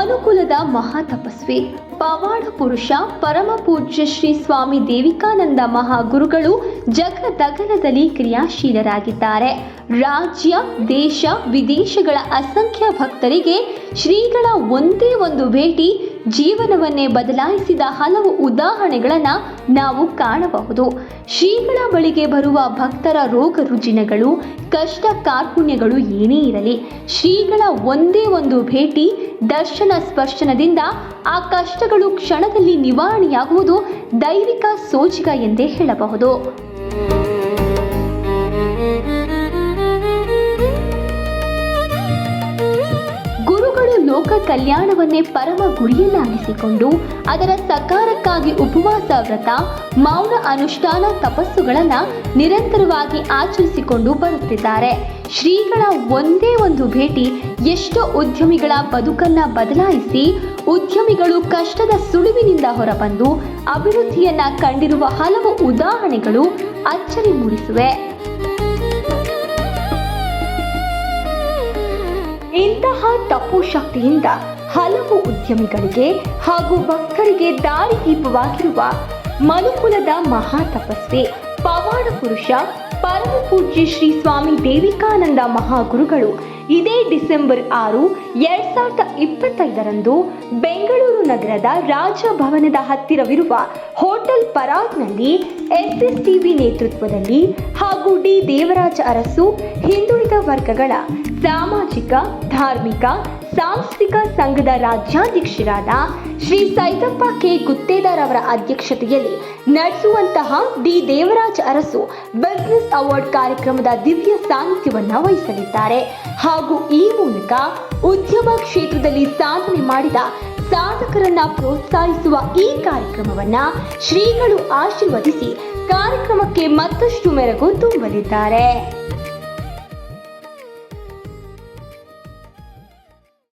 ಮನುಕುಲದ ಮಹಾತಪಸ್ವಿ. ಪವಾಡ ಪುರುಷ, ಪರಮ ಪೂಜ್ಯ ಶ್ರೀ ಸ್ವಾಮಿ ದೇವಿಕಾನಂದ ಮಹಾಗುರುಗಳು ಜಗದಗಲದಲ್ಲಿ ಕ್ರಿಯಾಶೀಲರಾಗಿದ್ದಾರೆ. ರಾಜ್ಯ, ದೇಶ, ವಿದೇಶಗಳ ಅಸಂಖ್ಯ ಭಕ್ತರಿಗೆ ಶ್ರೀಗಳ ಒಂದೇ ಒಂದು ಭೇಟಿ ಜೀವನವನ್ನೇ ಬದಲಾಯಿಸಿದ ಹಲವು ಉದಾಹರಣೆಗಳನ್ನು ನಾವು ಕಾಣಬಹುದು. ಶ್ರೀಗಳ ಬಳಿಗೆ ಬರುವ ಭಕ್ತರ ರೋಗ ರುಜಿನಗಳು, ಕಷ್ಟ ಕಾರ್ಪುಣ್ಯಗಳು ಏನೇ ಇರಲಿ, ಶ್ರೀಗಳ ಒಂದೇ ಒಂದು ಭೇಟಿ ದರ್ಶನ ಸ್ಪರ್ಶನದಿಂದ ಆ ಕಷ್ಟಗಳು ಕ್ಷಣದಲ್ಲಿ ನಿವಾರಣೆಯಾಗುವುದು ದೈವಿಕ ಸೋಜಿಗ ಎಂದೇ ಹೇಳಬಹುದು. ಲೋಕ ಕಲ್ಯಾಣವನ್ನೇ ಪರಮ ಗುರಿಯನ್ನಾಗಿಸಿಕೊಂಡು ಅದರ ಸಕಾರಕ್ಕಾಗಿ ಉಪವಾಸ ವ್ರತ, ಮೌನ ಅನುಷ್ಠಾನ ತಪಸ್ಸುಗಳನ್ನು ನಿರಂತರವಾಗಿ ಆಚರಿಸಿಕೊಂಡು ಬರುತ್ತಿದ್ದಾರೆ. ಶ್ರೀಗಳ ಒಂದೇ ಒಂದು ಭೇಟಿ ಎಷ್ಟೋ ಉದ್ಯಮಿಗಳ ಬದುಕನ್ನ ಬದಲಾಯಿಸಿ ಉದ್ಯಮಿಗಳು ಕಷ್ಟದ ಸುಳಿವಿನಿಂದ ಹೊರಬಂದು ಅಭಿವೃದ್ಧಿಯನ್ನ ಕಂಡಿರುವ ಹಲವು ಉದಾಹರಣೆಗಳು ಅಚ್ಚರಿ ಮೂಡಿಸಿವೆ. ಇಂತಹ ತಪ್ಪು ಶಕ್ತಿಯಿಂದ ಹಲವು ಉದ್ಯಮಿಗಳಿಗೆ ಹಾಗೂ ಭಕ್ತರಿಗೆ ದಾರಿದೀಪವಾಗಿರುವ ಮನುಕುಲದ ಮಹಾ ತಪಸ್ವಿ, ಪವಾಡ ಪುರುಷ, ಪರಮ ಪೂಜ್ಯ ಶ್ರೀ ಸ್ವಾಮಿ ದೇವಿಕಾನಂದ ಮಹಾಗುರುಗಳು ಇದೇ ಡಿಸೆಂಬರ್ ಆರು, ಎರಡ್ ಸಾವಿರದ ಇಪ್ಪತ್ತೈದರಂದು ಬೆಂಗಳೂರು ನಗರದ ರಾಜಭವನದ ಹತ್ತಿರವಿರುವ ಹೋಟೆಲ್ ಪರಾಗ್ನಲ್ಲಿ ಎಸ್ ಎಸ್ ಟಿವಿ ನೇತೃತ್ವದಲ್ಲಿ ಹಾಗೂ ಡಿ ದೇವರಾಜ ಅರಸು ಹಿಂದುಳಿದ ವರ್ಗಗಳ ಸಾಮಾಜಿಕ, ಧಾರ್ಮಿಕ ಸಾಂಸ್ಥಿಕ ಸಂಘದ ರಾಜ್ಯಾಧ್ಯಕ್ಷರಾದ ಶ್ರೀ ಸೈದಪ್ಪ ಕೆ. ಗುತ್ತೇದಾರ್ ಅವರ ಅಧ್ಯಕ್ಷತೆಯಲ್ಲಿ ನಡೆಸುವಂತಹ D. Devaraj Arasu business award ಕಾರ್ಯಕ್ರಮದ ದಿವ್ಯ ಸಾನ್ನಿಧ್ಯವನ್ನು ವಹಿಸಲಿದ್ದಾರೆ. ಹಾಗೂ ಈ ಮೂಲಕ ಉದ್ಯಮ ಕ್ಷೇತ್ರದಲ್ಲಿ ಸಾಧನೆ ಮಾಡಿದ ಸಾಧಕರನ್ನ ಪ್ರೋತ್ಸಾಹಿಸುವ ಈ ಕಾರ್ಯಕ್ರಮವನ್ನ ಶ್ರೀಗಳು ಆಶೀರ್ವದಿಸಿ ಕಾರ್ಯಕ್ರಮಕ್ಕೆ ಮತ್ತಷ್ಟು ಮೆರಗು ತುಂಬಲಿದ್ದಾರೆ.